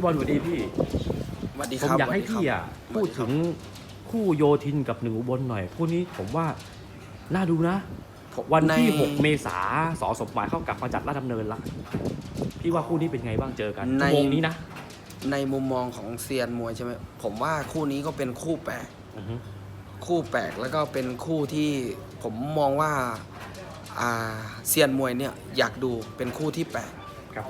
พี่บอลสวัสดีพี่สวัสดีผมครับอยากให้สวัสพี่ดีครัอะบพูดถึงคู่โยทินกับหนึ่งอุบลหน่อยคู่นี้ผมว่าน่าดูนะผมวันที่ใน6เมษาสอสมหมายเข้ากลับมาจัดราชดำเนินละพี่ว่าคู่นี้เป็นไงบ้างเจอกันในชั่วโมงนี้นะ ในมุมมองของเซียนมวยใช่ไหมผมว่าคู่นี้ก็เป็นคู่แปลกอือฮึคู่แปลกแล้วก็เป็นคู่ที่ผมมองว่าอ่าเซียนมวยเนี่ยอยากดูเป็นคู่ที่แปลกครับ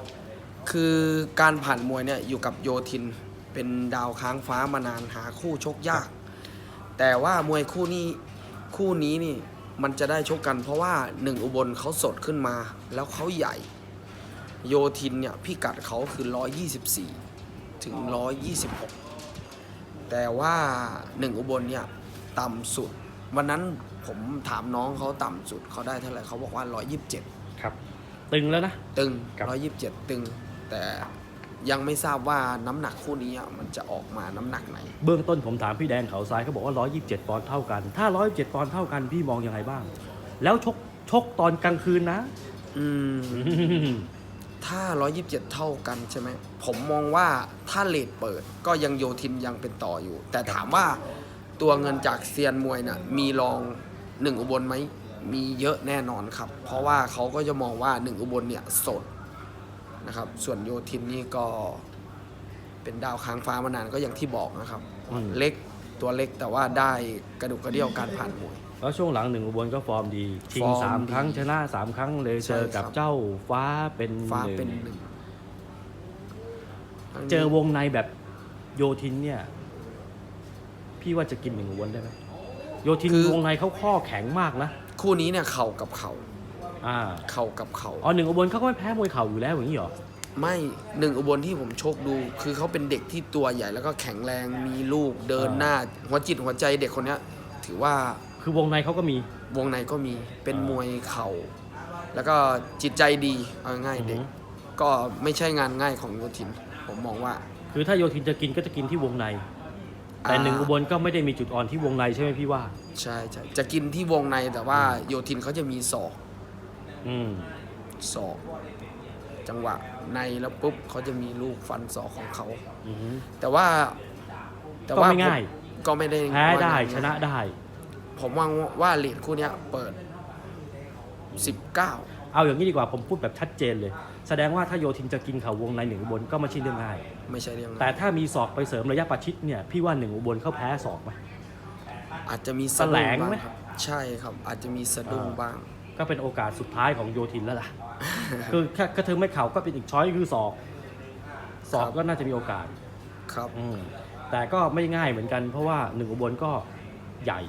คือการผ่านมวยเนี่ยอยู่กับโยทินเป็นดาวค้างฟ้ามานานหาคู่ชกยาก แต่ว่ามวยคู่นี้คู่นี้นี่มันจะได้ชกกัน เพราะว่าหนึ่งอุบลเขาสดขึ้นมา แล้วเขาใหญ่ โยทินเนี่ยพิกัดเขาคือ 124 ถึง 126 แต่ว่าหนึ่งอุบลเนี่ยต่ำสุด วันนั้นผมถามน้องเขาต่ำสุดเขาได้เท่าไหร่เขาบอกว่า 127 ครับ ตึงแล้วนะ ตึง ครับ 127 ตึง แต่ยังไม่ทราบว่าน้ำหนักคู่นี้อะมันจะออกมาน้ำหนักไหน เบื้องต้นผมถามพี่แดงเขาซ้ายเขาบอกว่า 127 ปอนด์เท่ากัน ถ้า 127 ปอนด์เท่ากันพี่มองยังไงบ้าง แล้วชกชกตอนกลางคืนนะ อืม ถ้า 127 เท่ากันใช่ไหม ผมมองว่าถ้าเลทเปิดก็ยังโยทินยังเป็นต่ออยู่ แต่ถามว่าตัวเงินจากเซียนมวยน่ะมีรองหนึ่งอุบลไหม มีเยอะแน่นอนครับ เพราะว่าเขาก็จะมองว่าหนึ่งอุบลเนี่ยสด นะครับ ส่วนโยทินนี่ก็เป็นดาวค้างฟ้ามานานก็อย่างที่บอกนะครับ อืม เล็กตัวเล็กแต่ว่าได้กระดูกกระเดี่ยวการผ่านมวย แล้วช่วงหลังหนึ่งอุบลก็ฟอร์มดีชิงฟอร์มสามดีครั้งชนะสามครั้งเลยใช่เจอกับครับ เจ้าฟ้าเป็นฟ้าหนึ่งเป็นหนึ่งเจอวงในแบบโยทินเนี่ย พี่ว่าจะกินหนึ่งอุบลได้ไหมโยทินวงในเขาข้อแข็งมากนะ คู่นี้เนี่ยเข่ากับเข่า อ่าเข่ากับเข่าอ๋อหนึ่งอุบลเขาก็ไม่แพ้มวยเข่าอยู่แล้วอย่างนี้เหรอไม่หนึ่งอุบลที่ผมโชคดู คือเขาเป็นเด็กที่ตัวใหญ่แล้วก็แข็งแรงมีลูกเดินอ่าหน้า หัวจิตหัวใจเด็กคนเนี้ย ถือว่าคือวงในเขาก็มี วงในก็มีเป็นอ่ามมวยเข่า แล้วก็จิตใจดีเอาง่ายอือหือๆเด็กก็ไม่ใช่งานง่ายของโยทิน ผมมองว่าคือถ้าโยทินจะกินก็จะกินที่วงใน แต่อ่าหนึ่งอุบลก็ไม่ได้มีจุดอ่อนที่วงในใช่ไหมพี่ว่า ใช่ใช่จะกินที่วงในแต่ว่าโยทินเขาจะมีศอก อืมศอกจังหวะในแล้วปุ๊บเขาจะมีลูกฟันศอกของเขา อือหือแต่ว่าแต่ก็ว่าไม่ง่าย ผมก็ไม่ได้แพ้ได้ว่าง่ายชนะได้ ผมว่าว่าเหรียญคู่เนี้ยเปิด 19 เอาอย่างนี้ดีกว่าผมพูดแบบชัดเจนเลย แสดงว่าถ้าโยทินจะกินเข่าวงในหนึ่งอุบลก็ไม่ใช่เรื่องง่าย ไม่ใช่เรื่องแต่นั้นถ้ามีศอกไปเสริมระยะประชิดเนี่ยพี่ว่าหนึ่งอุบลเขาแพ้ศอกไหม อาจจะมีสะดุ้แถลงบ้างไหมครับใช่ครับ อาจจะมีสะดุ้งอ่าบ้าง ก็เป็นโอกาสสุดท้ายของโยทินแล้วล่ะ คือแค่กระเทิงไม่เข่าก็เป็นอีกช้อยคือศอกศอกครับก็น่าจะมีโอกาสครับอืมแต่ก็ไม่ง่ายเหมือนกัน เพราะว่าหนึ่งอุบลก็ใหญ่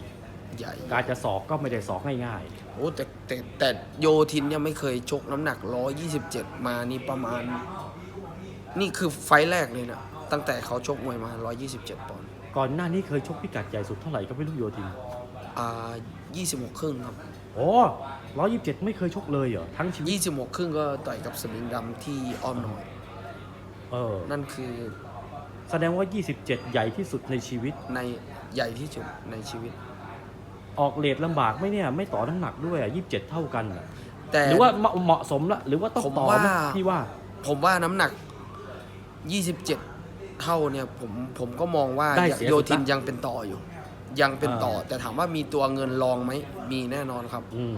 ใหญ่การจะศอกก็ไม่ได้ศอกง่ายโอ้แต่แต่แต่โยทินเนี่ยไม่เคยชกน้ำหนัก 127 มานี่ประมาณ นี่คือไฟล์แรกเลยนะตั้งแต่เขาชกมวยมา 127 ปอนด์ๆก่อนหน้านี้เคยชกพิกัดใหญ่สุดเท่าไหร่ก็ไม่รู้โยทินอ่า26 ครึ่งครับ โอ้ ร้อยยี่สิบเจ็ดไม่เคยชกเลยเหรอทั้งชีวิต 26 ครึ่งก็ต่อยกับสมิงดำที่อ้อมน้อย เออ นั่นคือแสดงว่า 27 ใหญ่ที่สุดในชีวิต ในใหญ่ที่สุดในชีวิต ออกเลทลำบากไหมเนี่ย ไม่ต่อน้ำหนักด้วยอะ27 เท่ากันอะแต่หรือว่าเหมาะเหมาะสมละหรือว่าต้องผมต่อว่า ไหมพี่ว่า ผมว่าน้ำหนัก 27 เท่าเนี่ยผมผมก็มองว่าได้เสียโยสุดทินละ ยังเป็นต่ออยู่ ยังเป็นต่ออ่าแต่ถามว่ามีตัวเงินรองไหมมีแน่นอนครับ อืม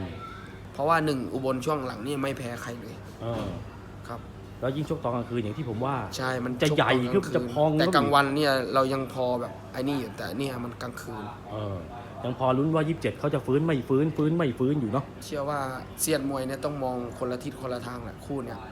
เพราะว่าหนึ่งอุบลช่วงหลังนี่ไม่แพ้ใครเลยเออครับ แล้วยิ่งชกตอนกลางคืนอย่างที่ผมว่า ใช่มันจะชกใหญ่ตนกลางขึ้นคืจะพองแต่ขึ้นกลางวันเนี่ยเรายังพอแบบไอ้นี่อยู่แต่เนี่ยมันกลางคืน เออยังพอลุ้นว่า 27 เขาจะฟื้นไม่ฟื้นฟื้นไม่ฟื้นอยู่เนาะ เชื่อว่าเซียนมวยเนี่ยต้องมองคนละทิศคนละทางแหละคู่เนี่ยอ